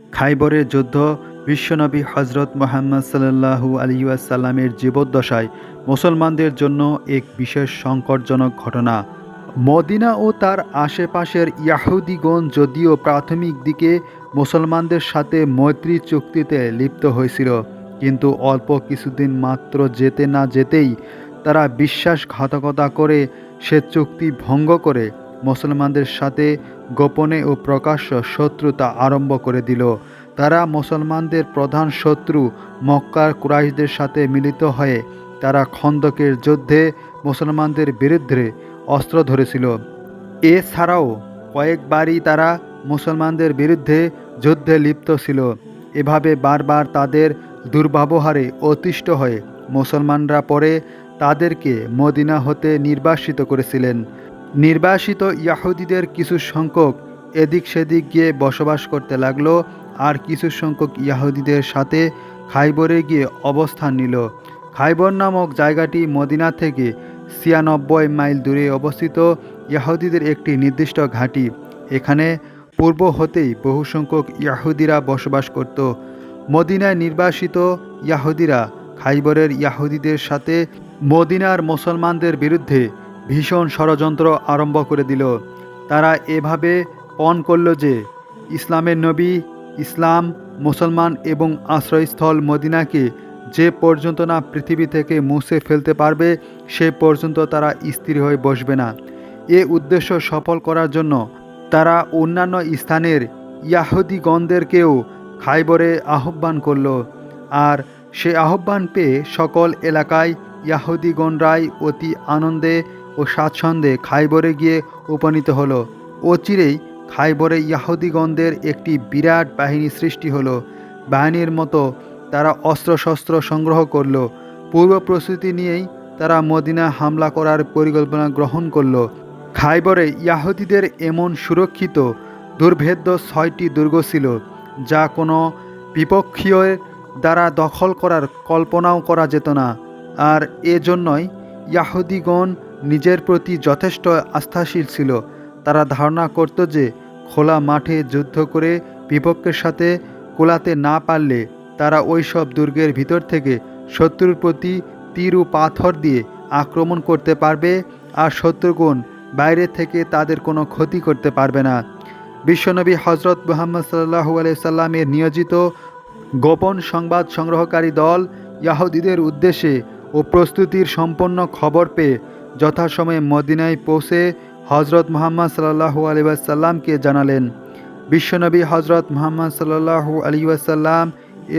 খাইবরের যুদ্ধ বিশ্বনবী হজরত মোহাম্মদ সাল্লাহু আলিউসাল্লামের জীবদ্দশায় মুসলমানদের জন্য এক বিশেষ সংকটজনক ঘটনা। মদিনা ও তার আশেপাশের ইয়াহুদিগণ যদিও প্রাথমিক দিকে মুসলমানদের সাথে মৈত্রী চুক্তিতে লিপ্ত হয়েছিল, কিন্তু অল্প কিছুদিন মাত্র যেতে না যেতেই তারা বিশ্বাসঘাতকতা করে সে চুক্তি ভঙ্গ করে মুসলমানদের সাথে গোপনে ও প্রকাশ্য শত্রুতা আরম্ভ করে দিল। তারা মুসলমানদের প্রধান শত্রু মক্কার কুরাইশদের সাথে মিলিত হয়ে তারা খন্দকের যুদ্ধে মুসলমানদের বিরুদ্ধে অস্ত্র ধরেছিল। এছাড়াও কয়েকবারই তারা মুসলমানদের বিরুদ্ধে যুদ্ধে লিপ্ত ছিল। এভাবে বারবার তাদের দুর্ব্যবহারে অতিষ্ঠ হয়ে মুসলমানরা পরে তাদেরকে মদিনা হতে নির্বাসিত করেছিলেন। নির্বাসিত ইয়াহুদিদের কিছু সংখ্যক এদিক সেদিক গিয়ে বসবাস করতে লাগল, আর কিছু সংখ্যক ইয়াহুদিদের সাথে খাইবরে গিয়ে অবস্থান নিল। খাইবর নামক জায়গাটি মদিনা থেকে ছিয়ানব্বই মাইল দূরে অবস্থিত ইয়াহুদিদের একটি নির্দিষ্ট ঘাঁটি। এখানে পূর্ব হতেই বহু সংখ্যক ইয়াহুদিরা বসবাস করত। মদিনায় নির্বাসিত ইয়াহুদিরা খাইবরের ইয়াহুদিদের সাথে মদিনার মুসলমানদের বিরুদ্ধে ভীষণ ষড়যন্ত্র আরম্ভ করে দিল। তারা এভাবে পণ করল যে, ইসলামের নবী, ইসলাম, মুসলমান এবং আশ্রয়স্থল মদিনাকে যে পর্যন্ত না পৃথিবী থেকে মুছে ফেলতে পারবে, সে পর্যন্ত তারা স্থির হয়ে বসবে না। এ উদ্দেশ্য সফল করার জন্য তারা অন্যান্য স্থানের ইয়াহুদিগণদেরকেও খাইবরে আহ্বান করল। আর সে আহ্বান পেয়ে সকল এলাকায় ইয়াহুদিগণরাই অতি আনন্দে ও স্বাচ্ছন্দ্যে খাইবরে গিয়ে উপনীত হলো। অচিরেই খাইবরে ইয়াহুদিগণদের একটি বিরাট বাহিনী সৃষ্টি হলো। বাহিনীর মতো তারা অস্ত্রশস্ত্র সংগ্রহ করল। পূর্ব প্রস্তুতি নিয়েই তারা মদিনা হামলা করার পরিকল্পনা গ্রহণ করল। খাইবরে ইয়াহুদিদের এমন সুরক্ষিত, দুর্ভেদ্য ছয়টি দুর্গ ছিল, যা কোনো বিপক্ষীয় দ্বারা দখল করার কল্পনাও করা যেত না। আর এজন্যই ইয়াহুদিগণ নিজের প্রতি যথেষ্ট আস্থাশীল ছিল। তারা ধারণা করত যে, খোলা মাঠে যুদ্ধ করে বিপক্ষের সাথে কোলাতে না পারলে তারা ওই সব দুর্গের ভিতর থেকে শত্রুর প্রতি তীর ও পাথর দিয়ে আক্রমণ করতে পারবে আর শত্রুগণ বাইরে থেকে তাদের কোনো ক্ষতি করতে পারবে না। বিশ্বনবী হজরত মোহাম্মদ সাল্লাহু আলাইসাল্লামের নিয়োজিত গোপন সংবাদ সংগ্রহকারী দল ইয়াহুদিদের উদ্দেশ্যে ও প্রস্তুতির সম্পন্ন খবর পেয়ে যথাসময়ে মদিনায় পৌঁছে হজরত মোহাম্মদ সাল্লাহু আলিবাসাল্লামকে জানালেন। বিশ্বনবী হজরত মোহাম্মদ সাল্লাহু আলিউসাল্লাম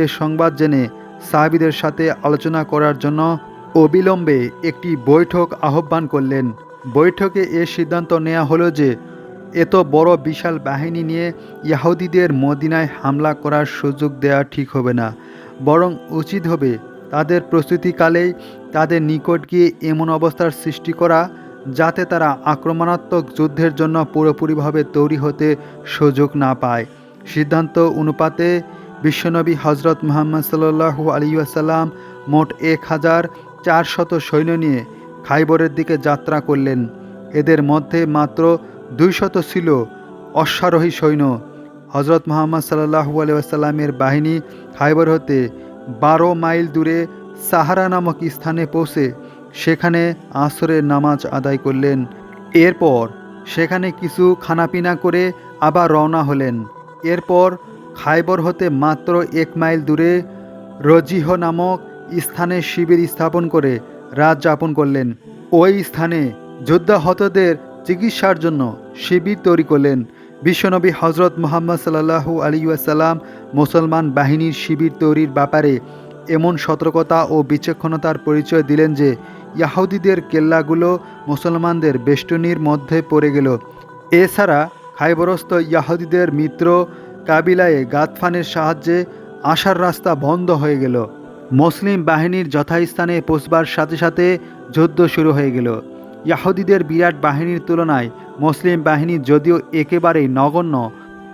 এ সংবাদ জেনে সাহাবিদের সাথে আলোচনা করার জন্য অবিলম্বে একটি বৈঠক আহ্বান করলেন। বৈঠকে এ সিদ্ধান্ত নেওয়া হলো যে এত বড় বিশাল বাহিনী নিয়ে ইয়াহুদিদের মদিনায় হামলা করার সুযোগ দেওয়া ঠিক হবে না, বরং উচিত হবে তাদের প্রস্তুতিকালেই তাদের নিকট গিয়ে এমন অবস্থার সৃষ্টি করা যাতে তারা আক্রমণাত্মক যুদ্ধের জন্য পুরোপুরিভাবে তৈরি হতে সুযোগ না পায়। সিদ্ধান্ত অনুপাতে বিশ্বনবী হজরত মোহাম্মদ সাল্লু আলিউসাল্লাম মোট এক হাজার চারশত সৈন্য নিয়ে খাইবরের দিকে যাত্রা করলেন। এদের মধ্যে মাত্র দুইশত ছিল অশ্বারোহী সৈন্য। হজরত মোহাম্মদ সাল্লাহু আলিয়াল্লামের বাহিনী খাইবর হতে বারো মাইল দূরে সাহারা নামক স্থানে পৌঁছে সেখানে আসরের নামাজ আদায় করলেন। এরপর সেখানে কিছু খানাপিনা করে আবার রওনা হলেন। এরপর খাইবর হতে মাত্র এক মাইল দূরে রজিহ নামক স্থানে শিবির স্থাপন করে রাত যাপন করলেন। ওই স্থানে যোদ্ধাহতদের চিকিৎসার জন্য শিবির তৈরি করলেন। বিশ্বনবী হজরত মোহাম্মদ সাল্লাহু আলিউসাল্লাম মুসলমান বাহিনীর শিবির তৈরির ব্যাপারে এমন সতর্কতা ও বিচক্ষণতার পরিচয় দিলেন যে, ইয়াহুদিদের কেল্লাগুলো মুসলমানদের বেষ্টনীর মধ্যে পড়ে গেল। এছাড়া খাইবরস্ত ইয়াহুদিদের মিত্র কাবিলায়ে গাতফানের সাহায্যে আসার রাস্তা বন্ধ হয়ে গেল। মুসলিম বাহিনীর যথাস্থানে পৌঁছবার সাথে সাথে যুদ্ধ শুরু হয়ে গেল। ইয়াহুদিদের বিরাট বাহিনীর তুলনায় মুসলিম বাহিনী যদিও একেবারেই নগণ্য,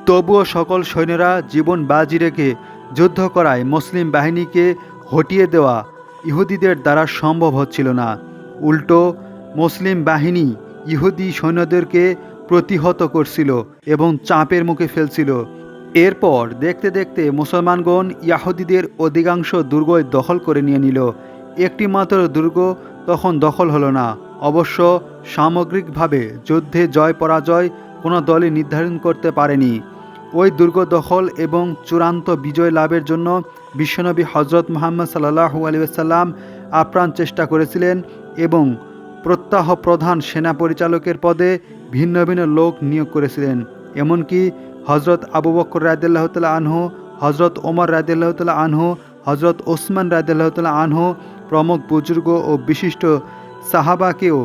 তবুও সকল সৈন্যরা জীবন বাজি রেখে যুদ্ধ করায় মুসলিম বাহিনীকে হটিয়ে দেওয়া ইহুদিদের দ্বারা সম্ভব হচ্ছিল না। উল্টো, মুসলিম বাহিনী ইহুদি সৈন্যদেরকে প্রতিহত করছিল এবং চাপের মুখে ফেলছিল। এরপর দেখতে দেখতে মুসলমানগণ ইয়াহুদিদের অধিকাংশ দুর্গই দখল করে নিয়ে নিল। একটি মাত্র দুর্গ তখন দখল হলো না। অবশ্য সামগ্রিকভাবে যুদ্ধে জয় পরাজয় কোনো দলই নির্ধারণ করতে পারেনি। ওই দুর্গ দখল এবং চূড়ান্ত বিজয় লাভের জন্য বিশ্বনবী হজরত মোহাম্মদ সাল্লাহু আলিয়াল্লাম আপ্রাণ চেষ্টা করেছিলেন এবং প্রত্যাহ প্রধান সেনা পরিচালকের পদে ভিন্ন ভিন্ন লোক নিয়োগ করেছিলেন। এমনকি হজরত আবু বকর রায়দুল্লাহ তাল্লাহ আনহু হজরত ওমর রায়দুল্লাহ তাল্লাহ আনহু হজরত ওসমান রায়দুল্লাহ তাল্লাহ আনহু প্রমুখ বুজুর্গ ও বিশিষ্ট সাহাবাকেও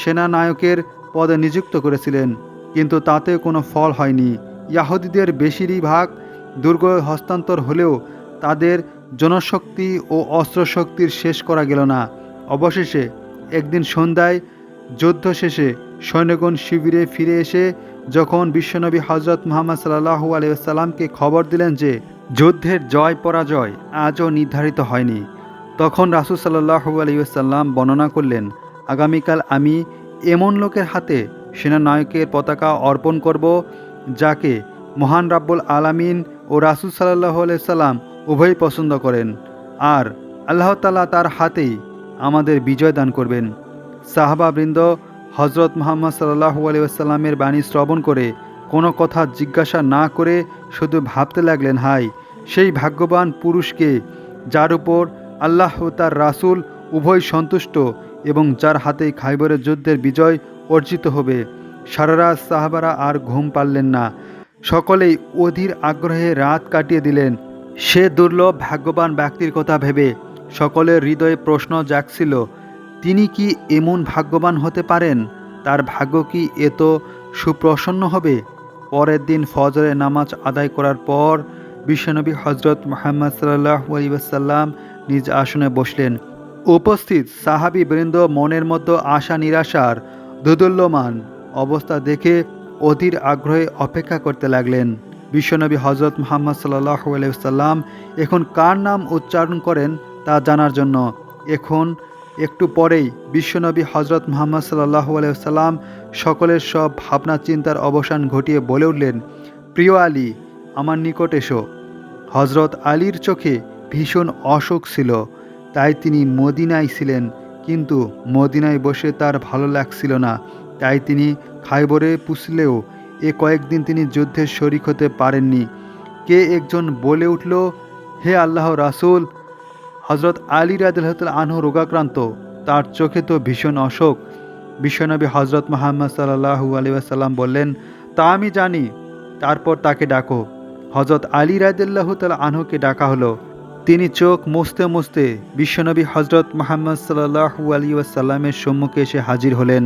সেনানায়কের পদে নিযুক্ত করেছিলেন, কিন্তু তাতে কোনো ফল হয়নি। ইয়াহুদিদের বেশিরভাগ দুর্গ হস্তান্তর হলেও তাদের জনশক্তি ও অস্ত্রশক্তির শেষ করা গেল না। অবশেষে একদিন সন্ধ্যায় যুদ্ধ শেষে সৈন্যগণ শিবিরে ফিরে এসে যখন বিশ্বনবী হজরত মোহাম্মদ সাল্লাহু আলিয়াল্লামকে খবর দিলেন যে যুদ্ধের জয় পরাজয় আজও নির্ধারিত হয়নি তখন রাসুল সাল্লাহু আলিয়াল্লাম বর্ণনা করলেন, আগামীকাল আমি এমন লোকের হাতে সেনানায়কের পতাকা অর্পণ করব, যাকে মহান রাব্বুল আলামিন ও রাসুল সাল্লাহ সাল্লাম উভয়ই পছন্দ করেন। আর আল্লাহ তালা তার হাতেই আমাদের বিজয় দান করবেন। সাহাবাবৃন্দ হজরত মোহাম্মদ সাল্লাহু আলিয়াল্লামের বাণী শ্রবণ করে কোনো কথা জিজ্ঞাসা না করে শুধু ভাবতে লাগলেন হাই সেই ভাগ্যবান পুরুষকে যার উপর আল্লাহ ও তার রাসুল উভয় সন্তুষ্ট এবং যার হাতেই খাইবরের যুদ্ধের বিজয় অর্জিত হবে। সারারাত সাহাবারা আর ঘুম পারলেন না। সকলেই অধীর আগ্রহে রাত কাটিয়ে দিলেন। সে দুর্লভ, ভাগ্যবান ব্যক্তির কথা ভেবে সকলের হৃদয়ে প্রশ্ন জাগছিল, তিনি কি এমন ভাগ্যবান হতে পারেন? তার ভাগ্য কি এত সুপ্রসন্ন হবে? পরের দিন ফজরের নামাজ আদায় করার পর বিশ্বনবী হজরত মোহাম্মদ সাল্লাহ আলিবাসাল্লাম নিজ আসনে বসলেন। উপস্থিত সাহাবি বৃন্দ মনের মতো আশা নিরাশার, দুদুল্যমান অবস্থা দেখে অধীর আগ্রহে অপেক্ষা করতে লাগলেন। বিশ্বনবী হজরত মোহাম্মদ সাল্লাহ আলাইসাল্লাম এখন কার নাম উচ্চারণ করেন তা জানার জন্য এখন একটু পরেই বিশ্বনবী হজরত মোহাম্মদ সাল্লাহ আলাইসাল্লাম সকলের সব ভাবনা চিন্তার অবসান ঘটিয়ে বলে উঠলেন, প্রিয় আলী, আমার নিকট এসো। হজরত আলীর চোখে ভীষণ অসুখ ছিল, তাই তিনি মদিনায় ছিলেন, কিন্তু মদিনায় বসে তার ভালো লাগছিল না, তাই তিনি খাইবরে পুষলেও এ কয়েকদিন তিনি যুদ্ধের শরিক হতে পারেননি। কে একজন বলে উঠল, হে আল্লাহ রাসুল হজরত আলী রাদিল্লাহ আনহু রোগাক্রান্ত, তার চোখে তো ভীষণ অশোক বিশ্বনবী হজরত মোহাম্মদ সাল্লাহু আলী আসাল্লাম বললেন, তা আমি জানি, তারপর তাকে ডাকো। হজরত আলী রাদিল্লাহ তাল আনহুকে ডাকা হলো। তিনি চোখ মুছতে মুছতে বিশ্বনবী হজরত মোহাম্মদ সাল্লাহু আলী সম্মুখে এসে হাজির হলেন।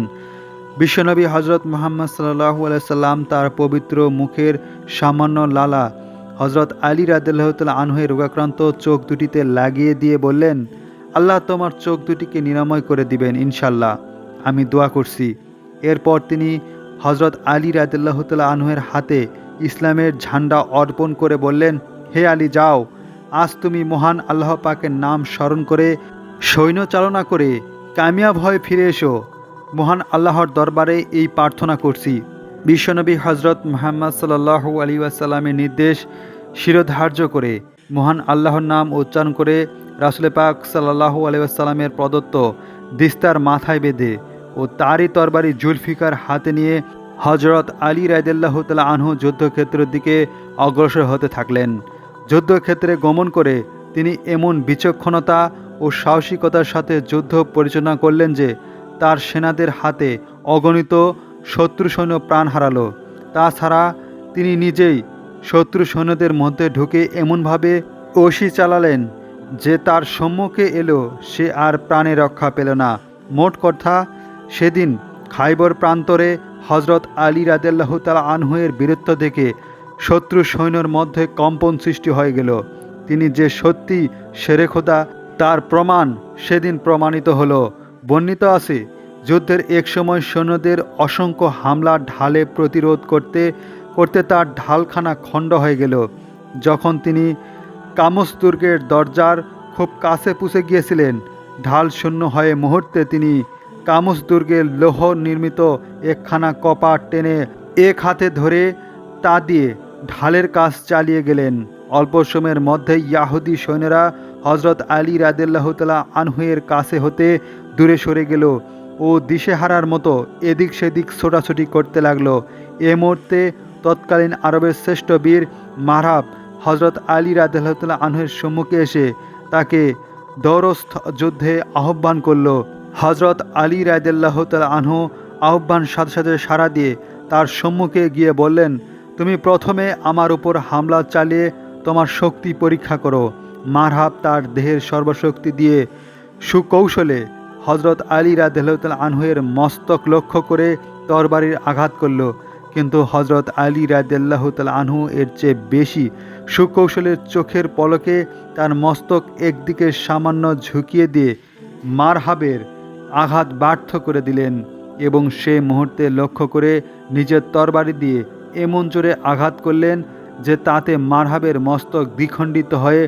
বিশ্বনবী হজরত মোহাম্মদ সাল্লাহু আলাইসাল্লাম তার পবিত্র মুখের সামান্য লালা হজরত আলী রাদিল্লাহতাল আনহের রোগাক্রান্ত চোখ দুটিতে লাগিয়ে দিয়ে বললেন, আল্লাহ তোমার চোখ দুটিকে নিরাময় করে দিবেন ইনশাল্লাহ আমি দোয়া করছি। এরপর তিনি হজরত আলী রাদিল্লাহতাল আনহের হাতে ইসলামের ঝান্ডা অর্পণ করে বললেন, হে আলী, যাও। আজ তুমি মহান আল্লাহ পাকের নাম স্মরণ করে সৈন্য চালনা করে কামিয়াব হয়ে ফিরে এসো। মহান আল্লাহর দরবারে এই প্রার্থনা করছি। বিশ্বনবী হজরত মোহাম্মদ সাল্লাহু আলী আসাল্লামের নির্দেশ শিরোধার্য করে, মহান আল্লাহর নাম উচ্চারণ করে রাসুল পাক সাল্লাহু আসাল্লামের প্রদত্ত দিস্তার মাথায় বেঁধে ও তারই তরবারি জুলফিকার হাতে নিয়ে হজরত আলী রায়দুল্লাহ তালা আনহু যুদ্ধক্ষেত্রের দিকে অগ্রসর হতে থাকলেন। যুদ্ধক্ষেত্রে গমন করে তিনি এমন বিচক্ষণতা ও সাহসিকতার সাথে যুদ্ধ পরিচালনা করলেন যে তার সেনাদের হাতে অগণিত শত্রু সৈন্য প্রাণ হারালো। তাছাড়া তিনি নিজেই শত্রু সৈন্যদের মধ্যে ঢুকে এমনভাবে ওসি চালালেন যে তার সম্মুখে এলো সে আর প্রাণে রক্ষা পেল না। মোট কথা, সেদিন খাইবর প্রান্তরে হজরত আলী রাদেল্লাহ তালা আনহুয়ের বীরত্ব দেখে শত্রু সৈন্যর মধ্যে কম্পন সৃষ্টি হয়ে গেল। তিনি যে সত্যি সেরে খোদা, তার প্রমাণ সেদিন প্রমাণিত হলো। বর্ণিত আছে, যুদ্ধের এক সময় সৈন্যদের অসংখ্য হামলা, ঢালে প্রতিরোধ করতে করতে তার ঢালখানা খণ্ড হয়ে গেল। যখন তিনি কামস দুর্গের দরজার খুব কাছে পুষে গিয়েছিলেন, ঢাল শূন্য হয়ে মুহূর্তে তিনি কামস দুর্গের লৌহ নির্মিত একখানা কপাট টেনে এক হাতে ধরে তা দিয়ে ঢালের কাজ চালিয়ে গেলেন। অল্প সময়ের মধ্যেই ইয়াহুদি সৈন্যরা হজরত আলী রাদেল্লাহতালা আনহুয়ের কাছে হতে দূরে সরে গেল ও দিশেহারার মতো এদিক সেদিক ছোটাছুটি করতে লাগল। এ মুহূর্তে তৎকালীন আরবের শ্রেষ্ঠ বীর মারহাব হজরত আলী রাদেল্লাহতালা আনহুয়ের সম্মুখে এসে তাকে দৌরস্থ যুদ্ধে আহ্বান করল। হজরত আলী রায়দুল্লাহ তাল আনহু আহ্বান সাথে সাথে সাড়া দিয়ে তার সম্মুখে গিয়ে বললেন তুমি প্রথমে আমার উপর হামলা চালিয়ে তোমার শক্তি পরীক্ষা করো। মারহাব তার দেহের সর্বশক্তি দিয়ে সুকৌশলে হজরত আলী রাদেল্লাহ আনহুয়ের মস্তক লক্ষ্য করে তরবারির আঘাত করল। কিন্তু হজরত আলী রাদেল্লাহ তাল আনহু এর চেয়ে বেশি সুকৌশলের চোখের পলকে তার মস্তক একদিকে সামান্য ঝুঁকিয়ে দিয়ে মারহাবের আঘাত ব্যর্থ করে দিলেন এবং সে মুহূর্তে লক্ষ্য করে নিজের তরবারি দিয়ে এমন জোরে আঘাত করলেন যে তাতে মারহাবের মস্তক দ্বিখণ্ডিত হয়ে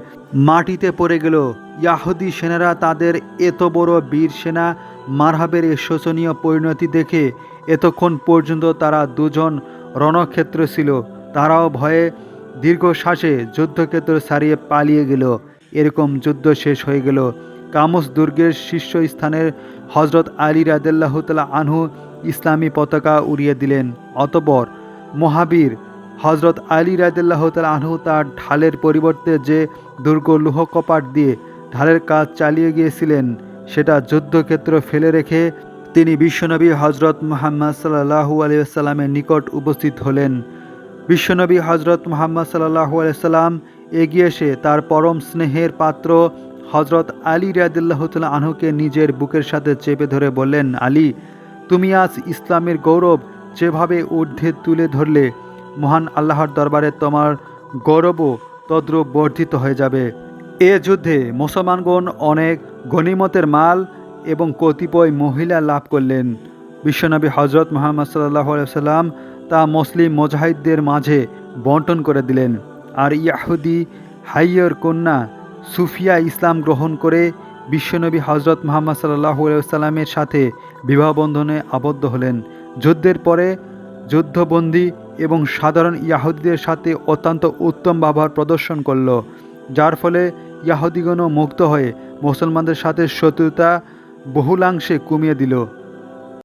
মাটিতে পড়ে গেল। ইয়াহুদি সেনারা তাদের এত বড় বীর সেনা মারহাবের এই শোচনীয় পরিণতি দেখে এতক্ষণ পর্যন্ত তারা দুজন রণক্ষেত্র ছিল। তারাও ভয়ে দীর্ঘশ্বাসে যুদ্ধক্ষেত্র ছাড়িয়ে পালিয়ে গেল। এরকম যুদ্ধ শেষ হয়ে গেল। কামস দুর্গের শীর্ষস্থানের হজরত আলী রাদেল্লাহতালা আনহু ইসলামী পতাকা উড়িয়ে দিলেন। অতপর মহাবীর হজরত আলী রাদেল্লাহতালা আনহু তার ঢালের পরিবর্তে যে দুর্গ লোহ কপাট দিয়ে ঢালের কাজ চালিয়ে গিয়েছিলেন, সেটা যুদ্ধক্ষেত্র ফেলে রেখে তিনি বিশ্বনবী হজরত মোহাম্মদ সাল্লাহু আলিয়াল্লামের নিকট উপস্থিত হলেন। বিশ্বনবী হজরত মোহাম্মদ সাল্লাহু আলাইসাল্লাম এগিয়ে এসে তার পরম স্নেহের পাত্র হজরত আলী রাদিল্লাহতুল্লাহ আনহুকে নিজের বুকের সাথে চেপে ধরে বললেন, আলী, তুমি আজ ইসলামের গৌরব যেভাবে ঊর্ধ্বে তুলে ধরলে মহান আল্লাহর দরবারে তোমার গৌরবও তদ্রূপ বর্ধিত হয়ে যাবে। এ যুদ্ধে মুসলমানগণ অনেক গণিমতের মাল এবং কতিপয় মহিলা লাভ করলেন। বিশ্বনবী হজরত মোহাম্মদ সাল্লাহ সাল্লাম তা মুসলিম মোজাহিদদের মাঝে বন্টন করে দিলেন। আর ইয়াহুদি হাইয়র কন্যা সুফিয়া ইসলাম গ্রহণ করে বিশ্বনবী হজরত মোহাম্মদ সাল্লাহ সাল্লামের সাথে বিবাহ বন্ধনে আবদ্ধ হলেন। যুদ্ধের পরে যুদ্ধবন্দী এবং সাধারণ ইয়াহুদিদের সাথে অত্যন্ত উত্তম ব্যবহার প্রদর্শন করল, যার ফলে ইয়াহুদিগণও মুক্ত হয়ে মুসলমানদের সাথে শত্রুতা বহুলাংশে কমিয়ে দিল।